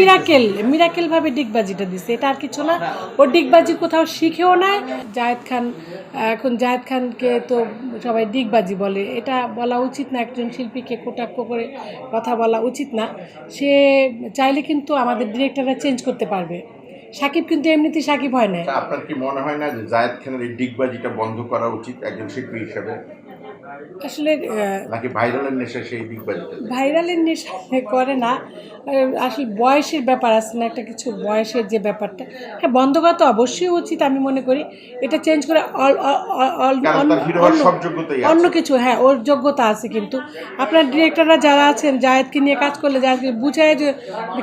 Miracle miracle ভাবে ডিগবাজিটা দিছে। এটা আর কিছু না। ও ডিগবাজি কোথাও শিখেও নাই। জায়েদ খান, এখন জায়েদ খানকে তো সবাই ডিগবাজি বলে। এটা বলা উচিত না, একজন শিল্পীকে কটাক্ষ করে কথা বলা উচিত না। সে চাইলে কিন্তু আমাদের ডিরেক্টররা চেঞ্জ করতে পারবে। সাকিব কিন্তু এমনিতেই সাকিব হয় না আপনার কি মনে হয় না যে জায়েদ খানের এই ডিগবাজিটা বন্ধ করা উচিত একজন শিল্পী হিসেবে? আসলে নাকি ভাইরালের নেশা সেই ডিগবাজিটা ভাইরালের নেশা করে না। আসলে বয়সের ব্যাপার আছে না একটা কিছু বয়সের যে ব্যাপারটা। হ্যাঁ বন্ধ করা তো অবশ্যই উচিত আমি মনে করি এটা চেঞ্জ করে। অন্য কিছু হ্যাঁ ওর যোগ্যতা আছে কিন্তু। আপনার ডিরেক্টররা যারা আছেন জায়েদকে নিয়ে কাজ করলে জায়েদকে বুঝায় যে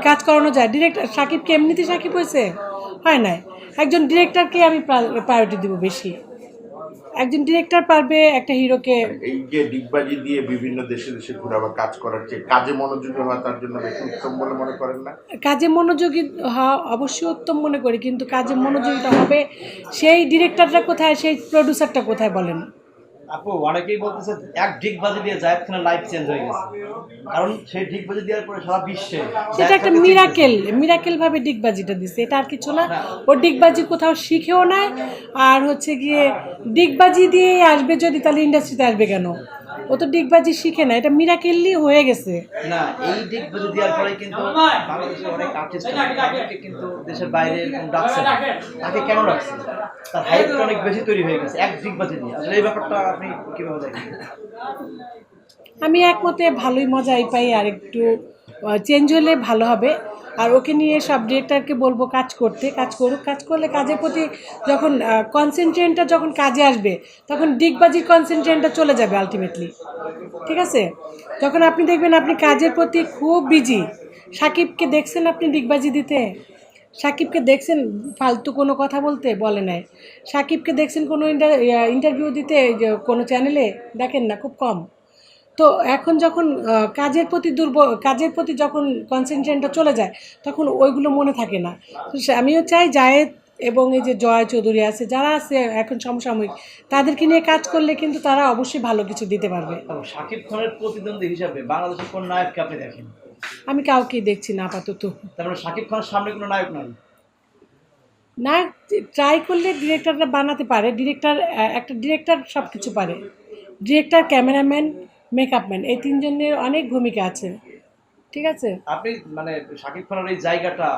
কাজ করানো যায়। ডিরেক্টর সাকিবকে এমনিতে সাকিব হয়েছে? হয় নাই। একজন ডিরেক্টরকে আমি প্রায়োরিটি দিব বেশি। একজন ডিরেক্টর পারবে একটা হিরোকে এই যে ডিগবাজি দিয়ে বিভিন্ন দেশে দেশে ঘুরে আবার কাজ করার চেয়ে কাজে মনোযোগী হওয়া তার জন্য বেশি উত্তম বলে মনে করেন না? কাজে মনোযোগী হওয়া অবশ্যই উত্তম মনে করি কিন্তু কাজে মনোযোগিতা হবে সেই ডিরেক্টরটা কোথায় সেই প্রডিউসারটা কোথায় বলেন? আপু অনেকেই বলতেছে এক ঢিক বাজে দিয়ে জায়েদ খানের লাইফ চেঞ্জ হয়ে গেছে। কারণ সেই ঢিক বাজে দেওয়ার পরে সারা বিশ্বে সেটা একটা মিরাকেল মিরাকেল ভাবে ডিগবাজিটা দিছে। এটা আর কিছু না। ও ডিগবাজি কোথাও শিখেও নাই। আর হচ্ছে গিয়ে ডিগবাজি দিয়ে আসবে যদি তাহলে ইন্ডাস্ট্রিতে আসবে কেন? ও তো ডিগবাজি শিখে না এটা মিরাকেললি হয়ে গেছে। না এই ঢিক বাজি দেওয়ার পরে কিন্তু বাংলাদেশের অনেক আর্টিস্ট তাদেরকে কিন্তু দেশের বাইরে ডাকছে তাকে কেন রাখছে তার হাইপটা অনেক বেশি তৈরি হয়ে গেছে এক ঢিক বাজি দিয়ে। আসলে এই ব্যাপারটা আপনি কীভাবে দেখেন? আমি একমতে ভালোই মজাই পাই আর একটু চেঞ্জ হলে ভালো হবে। আর ওকে নিয়ে সব ডিরেক্টরকে বলব কাজ করতে, কাজ করুক, কাজ করলে কাজের প্রতি যখন কনসেন্ট্রেনটা যখন কাজে আসবে, তখন ডিগবাজির কনসেন্ট্রেনটা চলে যাবে আলটিমেটলি ঠিক আছে? যখন আপনি দেখবেন আপনি কাজের প্রতি খুব বিজি সাকিবকে দেখছেন আপনি ডিগবাজি দিতে? সাকিবকে দেখছেন ফালতু কোনো কথা বলতে? বলে নাই। সাকিবকে দেখছেন কোনো ইন্টারভিউ দিতে কোনো চ্যানেলে দেখেন না, খুব কম। তো এখন যখন কাজের প্রতি দুর্বল কাজের প্রতি যখন কনসেন্ট্রেশনটা চলে যায় তখন ওইগুলো মনে থাকে না। তো আমিও চাই জায়েদ এবং এই যে জয় চৌধুরী আছে যারা আছে এখন সমসাময়িক তাদেরকে নিয়ে কাজ করলে কিন্তু তারা অবশ্যই ভালো কিছু দিতে পারবে। শাকিব খানের প্রতিদ্বন্দ্বী হিসাবে বাংলাদেশের কোন নায়ককে আপনি দেখেন? আমি কাউকেই দেখছি না আপাতত। তার মানে শাকিব খানের সামনে কোনো নায়ক নাই? না ট্রাই করলে ডিরেক্টররা বানাতে পারে ডিরেক্টর একটা ডিরেক্টর সব কিছু পারে। ডিরেক্টর ক্যামেরাম্যান মেকআপম্যান এই তিনজনের অনেক ভূমিকা আছে। ঠিক আছে? আপনি মানে শাকিব খানের এই জায়গাটা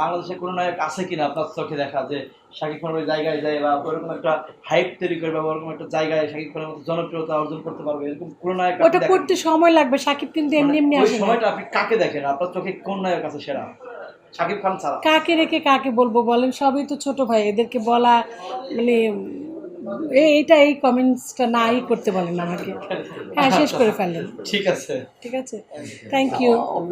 বাংলাদেশে কোনো নায়ক আছে কিনা আপনার চোখে দেখা? যে শাকিব খানের ওই জায়গায় যায় বা ওরকম একটা হাইপ তৈরি করবে বা ওরকম একটা জায়গায় শাকিব খানের মতো জনপ্রিয়তা অর্জন করতে পারবে এরকম কোনো নায়ক ওটা করতে সময় লাগবে শাকিব কিন্তু এমনি এমনি মানে আসে সময়টা আপনি কাকে দেখেন? আপনার চোখে কোন নায়ক আছে সেরা? শাকিব খান ছাড়া। কাকে রেখে কাকে বলব বলেন? সবই তো ছোট ভাই এদেরকে বলা মানে এইটা এই কমেন্টসটা নাই করতে বলেন আমাকে। হ্যাঁ শেষ করে ফেললেন ঠিক আছে। ঠিক আছে? Thank you